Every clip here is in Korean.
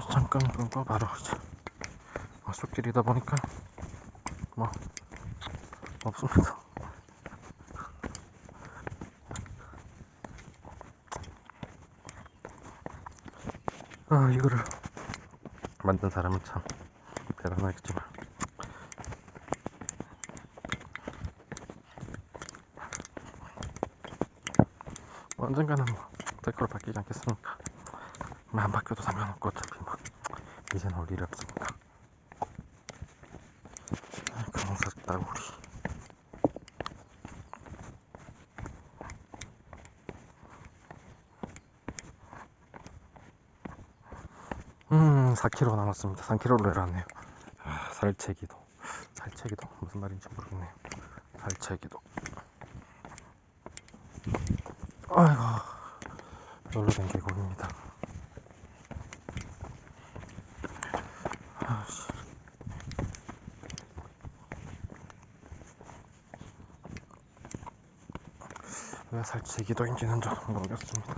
잠깐 끊고 바로 이제 뭐 숲길이다 보니까 뭐 없습니다. 아 이거를 만든 사람은 참 대단하겠지만 뭐 언젠가는 뭐 데코로 바뀌지 않겠습니까? 뭐안 바뀌어도 상관없고 어차피 뭐 이제는 올 일이 없으니까. 아, 강석 따구리. 음 4km 남았습니다. 3km로 내려왔네요. 아, 살채기도. 살채기도. 무슨 말인지 모르겠네요. 살채기도. 아이고 놀러 된 계곡입니다 살치기도인지는 잘 모르겠습니다.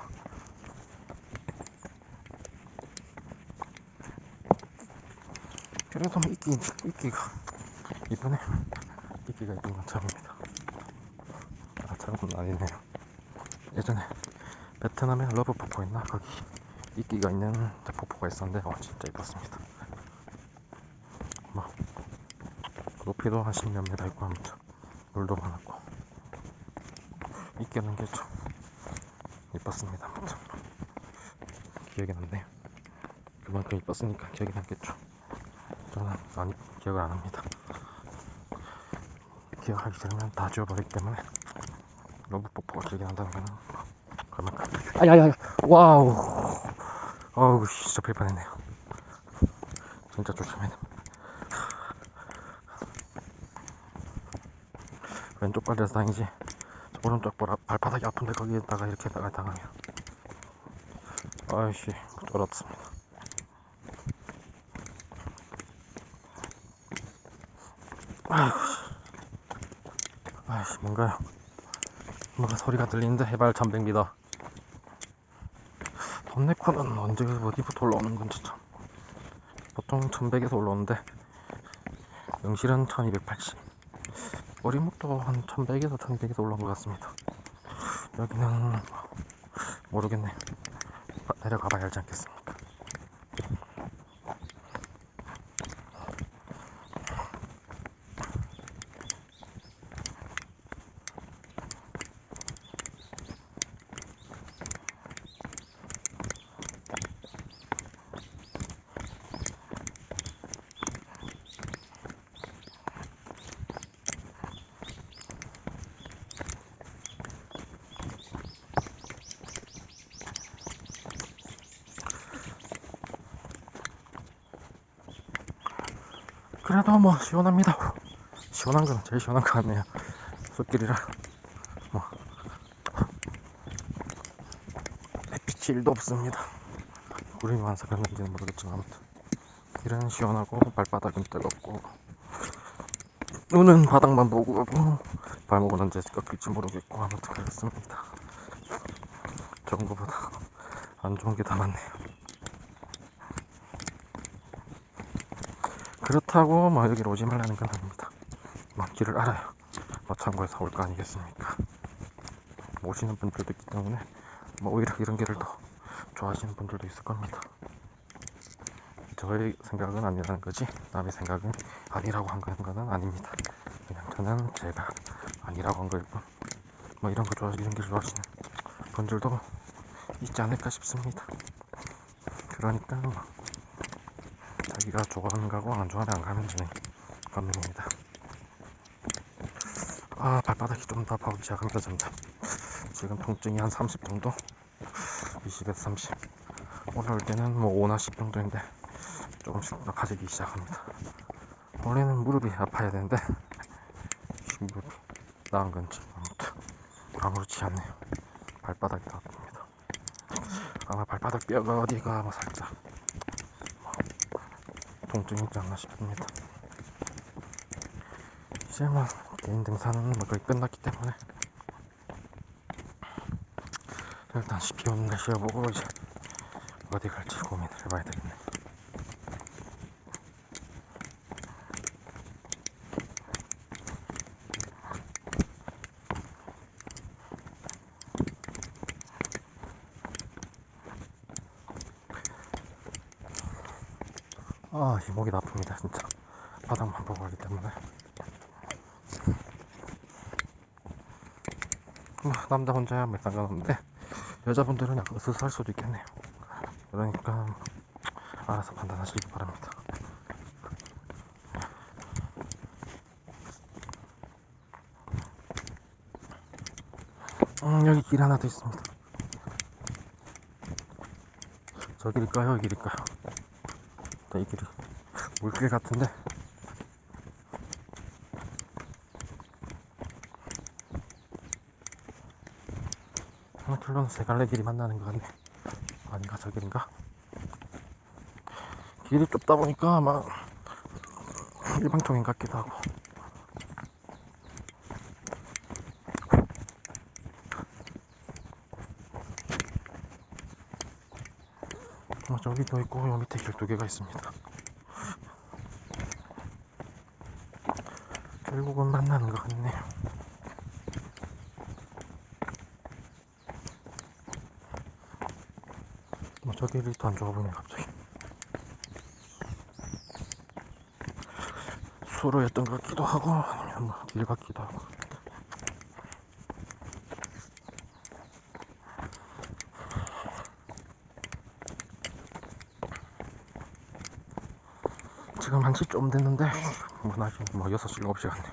그래도 뭐 이끼, 이끼가 이번에 이끼가 있는 건 처음입니다. 아, 처음은 아니네요. 예전에 베트남에 러브 폭포 있나? 거기 이끼가 있는 폭포가 있었는데, 와, 진짜 이뻤습니다. 뭐 높이도 한 십몇 미터 있고 아무튼 물도 많았고 있겠는 게좀 이뻤습니다 아무튼 기억이 남네요. 그만큼 이뻤으니까 기억이 남겠죠 저는 안, 기억을 안 합니다. 기억하기 싫으면 다 지워버리기 때문에 러브 뽀뽀가 기억이 난다는 거는 그만큼 아야야야 와우. 어우 진짜 빌 뻔했네요. 진짜 조심해야 됩니다. 왼쪽 발에서 다니지 오른쪽 발, 발바닥이 아픈데 거기에다가 이렇게 다가 당하면. 아이씨 쫄았습니다. 아이고 아이씨 뭔가요 뭔가 소리가 들리는데 해발 1100m 덤네커는 언제 어디부터 올라오는 건지 참. 보통 1100에서 올라오는데 영실은 1280 어리목도 한 1100에서 1200에서 올라온 것 같습니다. 여기는 모르겠네. 내려가 봐야 알지 않겠습니까? 그래도 뭐 시원합니다. 시원한 건 제일 시원한 것 같네요. 숲길이라 뭐 햇빛이 1도 없습니다. 구름이 그런지는 모르겠지만 아무튼 길은 시원하고 발바닥은 뜨겁고 눈은 바닥만 보고 가고 발목은 언제 꺾일지 모르겠고 아무튼 그렇습니다. 것보다 안 좋은 게더 많네요. 그렇다고 뭐 여기로 오지 말라는 건 아닙니다. 뭐 길을 알아요. 뭐 참고해서 올 거 아니겠습니까? 오시는 분들도 있기 때문에 뭐 오히려 이런 길을 더 좋아하시는 분들도 있을 겁니다. 저의 생각은 아니라는 거지 남의 생각은 아니라고 한 거는 아닙니다. 그냥 저는 제가 아니라고 한 거고 뭐 이런 거 좋아 이런 길 좋아하시는 분들도 있지 않을까 싶습니다. 그러니까 뭐 자기가 좋아하는 가고 안 좋아하는 안 가면 되는 겁니다. 아 발바닥이 좀더 아파오기 시작합니다 점점. 지금 통증이 한 30 정도, 20에서 30. 오늘 올 때는 뭐 5나 10 정도인데 조금씩 더 가지기 시작합니다. 원래는 무릎이 아파야 되는데 무릎이 나은 건지 아무튼 아무렇지 않네요. 발바닥이 더 아픕니다. 아마 발바닥 뼈가 어디가 뭐 살짝 통증이 있지 않나 싶습니다. 이제 뭐 개인 등산은 뭐 거의 끝났기 때문에 일단 비 오는 날 쉬어보고 이제 어디 갈지 고민을 해봐야 되겠네. 아, 이 목이 나쁩니다, 진짜. 바닥만 보고 가기 때문에. 뭐, 남자 혼자 하면 상관없는데, 여자분들은 약간 으스스할 수도 있겠네요. 그러니까, 알아서 판단하시기 바랍니다. 음, 여기 길 하나 더 있습니다. 저 길일까요? 이 길일까요? 이 길이 물길 같은데. 하나둘러는 세 갈래 길이 만나는 것 같네 아닌가 저 길인가? 길이 좁다 보니까 아마 일방통행 같기도 하고 저기도 있고 요 밑에 길 두 개가 있습니다. 결국은 만나는 것 같네요. 뭐저 길이 더안 좋아 보이네 갑자기. 수로였던 것 같기도 하고 아니면 뭐길 같기도 하고 1시 좀 됐는데 뭐 나지 뭐 6시 7시 같네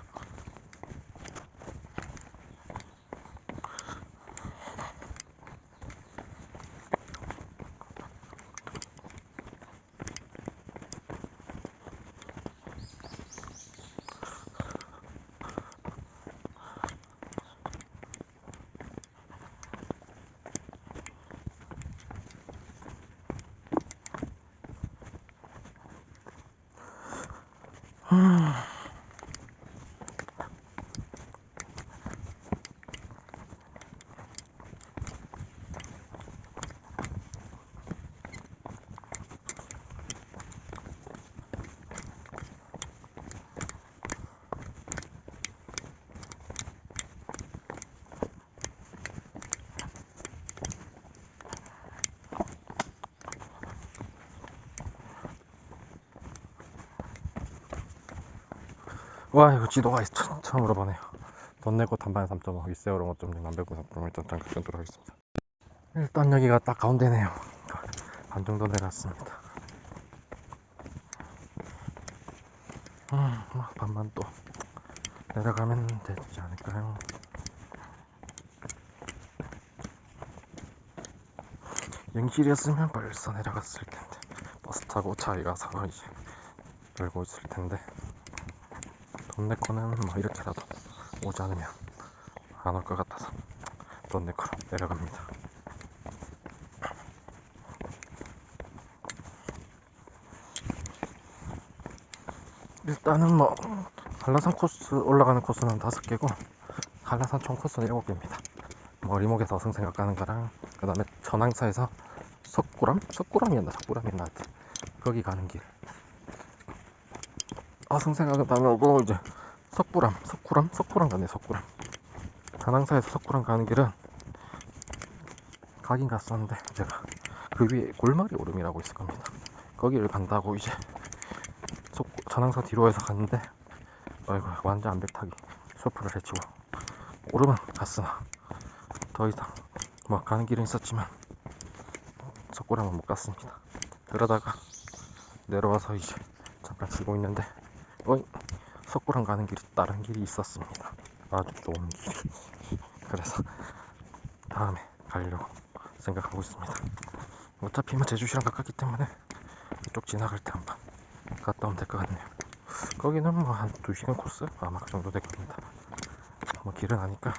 와 이거 지도가 처, 처음으로 보네요. 돈 내고 단판에 3.5 윗세월호 5.0 남백구 3.5 일단 잠깐 끊도록 하겠습니다. 일단 여기가 딱 가운데네요. 반 정도 내렸습니다. 음, 뭐 반만 또 내려가면 되지 않을까요? 영실이었으면 벌써 내려갔을 텐데. 버스 타고 차에 가서 이제 열고 있을 텐데 돈 내거는 뭐 이렇게라도 오지 않으면 안 올 것 같아서 돈 내거로 내려갑니다. 일단은 뭐 한라산 코스 올라가는 코스는 다섯 개고 한라산 총 코스는 일곱 개입니다. 뭐 리목에서 승생각 가는 거랑 그 다음에 천왕사에서 석굴암? 석굴암이었나 석굴암이었나 거기 가는 길. 아 승생각은 다음에 오고 이제 석굴암 석굴암? 석굴암 가네 석굴암. 전항사에서 석굴암 가는 길은 가긴 갔었는데 제가 그 위에 골마리 오름이라고 있을 겁니다. 거기를 간다고 이제 석, 전항사 뒤로 해서 갔는데 아이고 완전 암벽타기 쇼프를 해치고 오름은 갔으나 더 이상 뭐 가는 길은 있었지만 석굴암은 못 갔습니다. 그러다가 내려와서 이제 잠깐 쉬고 있는데 어이 석굴암 가는 길이 다른 길이 있었습니다. 아주 좋은 길이. 그래서 다음에 가려고 생각하고 있습니다. 어차피 뭐 제주시랑 가깝기 때문에 이쪽 지나갈 때 한번 갔다 오면 될 것 같네요. 거기는 뭐 한 2시간 코스? 아마 그 정도 될 겁니다. 뭐 길은 아니까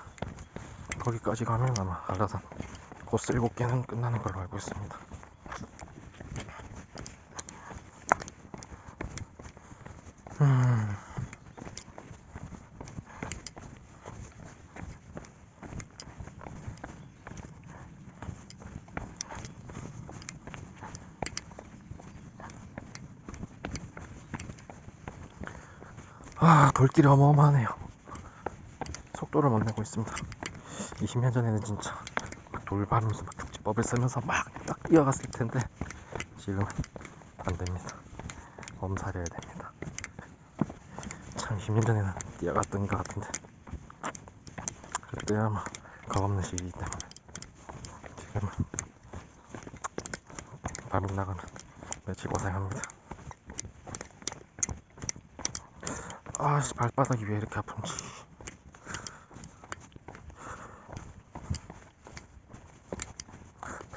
거기까지 가면 아마 한라산 코스 7개는 끝나는 걸로 알고 있습니다. 아, 돌길이 어마어마하네요. 속도를 못 내고 있습니다. 20년 전에는 진짜 막 돌발으면서 막 축지법을 쓰면서 막딱 이어갔을 텐데 지금은 안 됩니다. 엄살해야 됩니다. 참 10년 전에는 뛰어갔던 것 같은데 그때야 뭐 겁없는 시기이기 때문에 지금은 밤이 나가면 며칠 고생합니다. 아씨 발바닥이 왜 이렇게 아픈지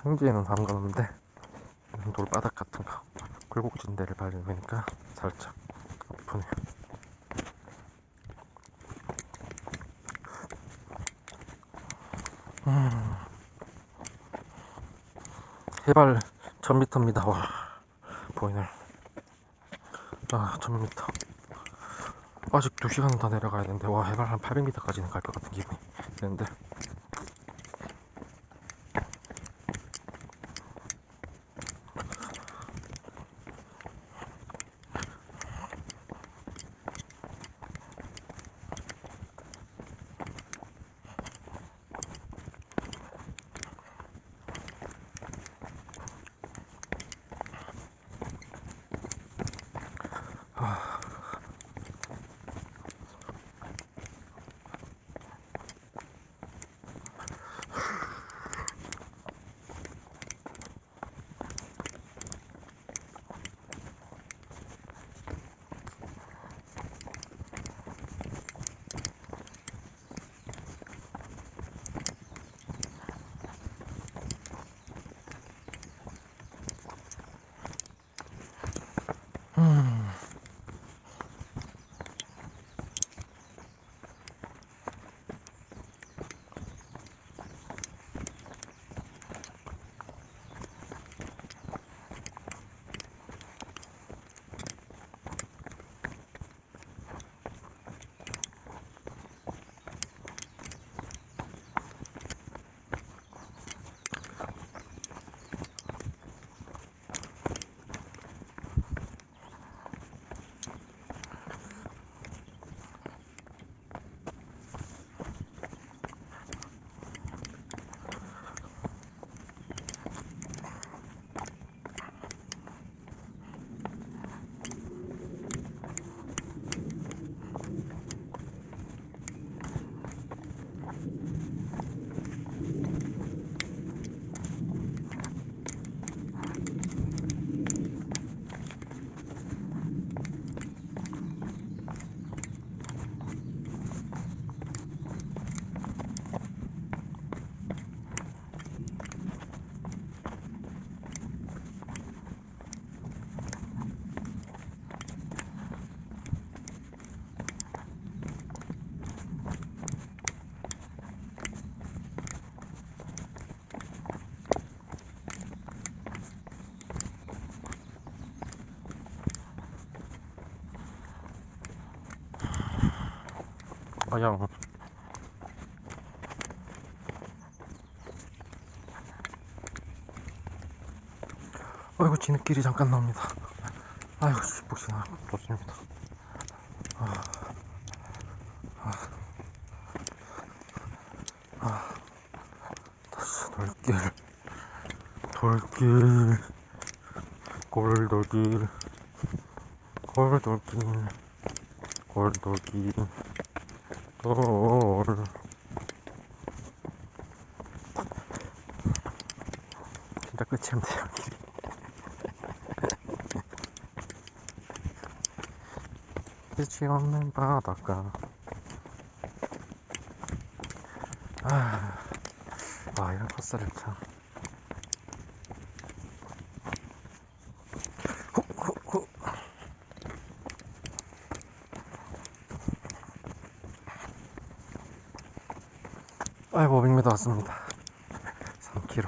평지에는 상관없는데 돌바닥 같은 거 굴곡진 데를 밟으니까 살짝 아프네요. 해발 1000m입니다. 와 보이네. 아 1000m. 아직 2시간 더 내려가야 되는데 와 해발 한 800m까지는 갈 것 같은 기분이 드는데 아양 아이고 지느끼리 잠깐 나옵니다. 아이고 복싱아. 좋습니다. 아, 아, 아, 다시 돌길. 돌길. 골돌길. 골돌길. 골돌길 돌 진짜 끝이 없네요 끝이 없는 바닷가. 아, 와 이런 코스를 참 아이고 500m 왔습니다. 3km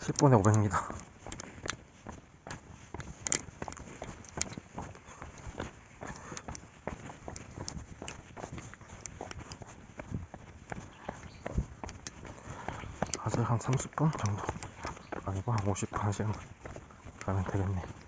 10분에 500m 아직 한 30분 정도. 아니고 한 50분 1시간 가면 되겠네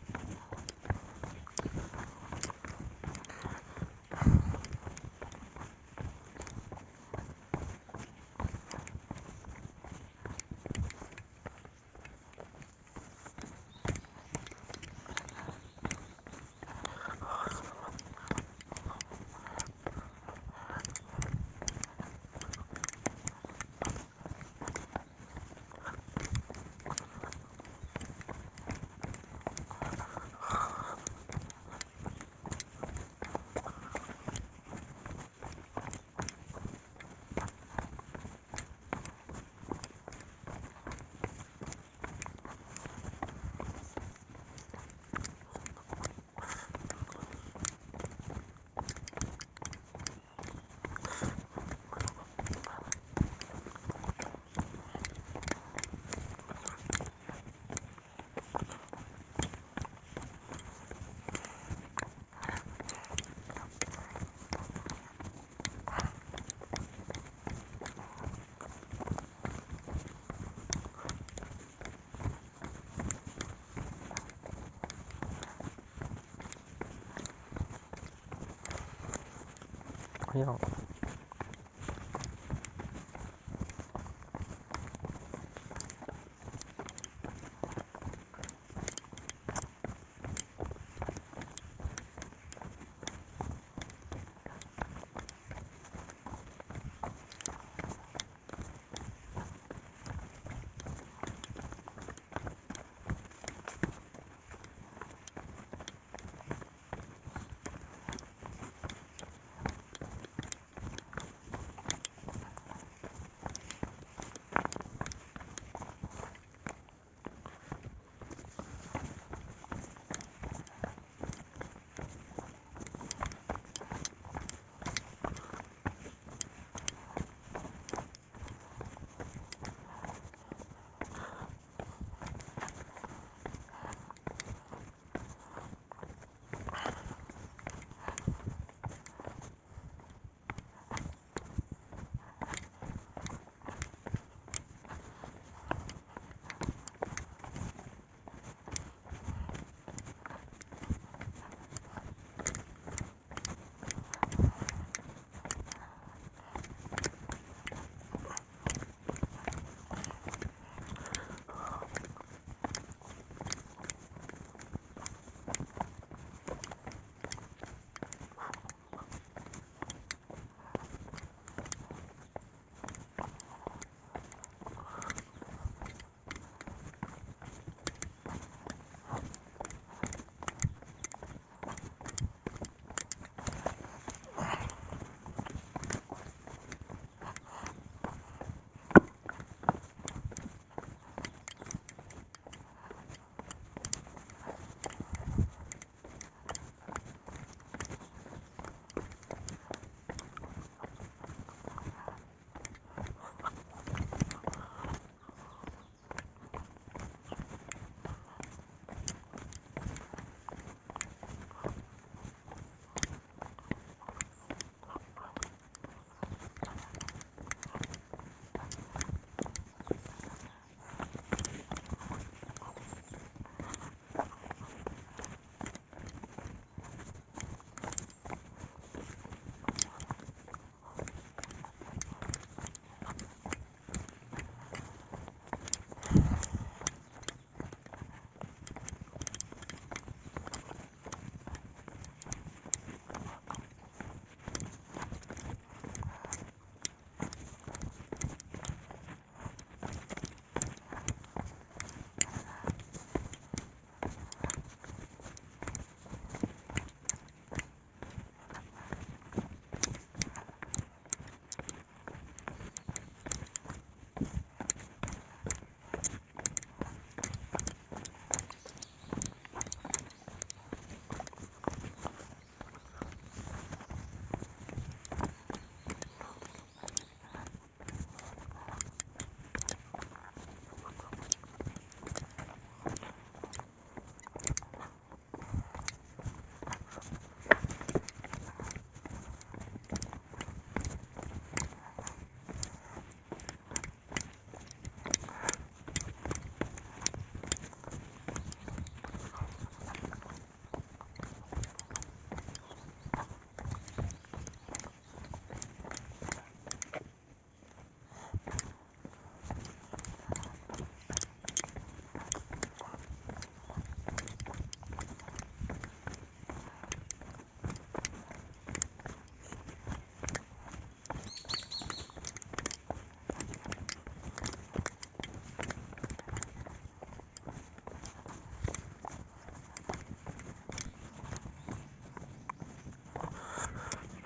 그냥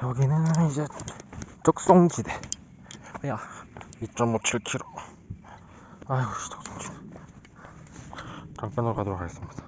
여기는 이제 적송지대. 야 2.57km 아이고 적송지대. 잠깐으로 가도록 하겠습니다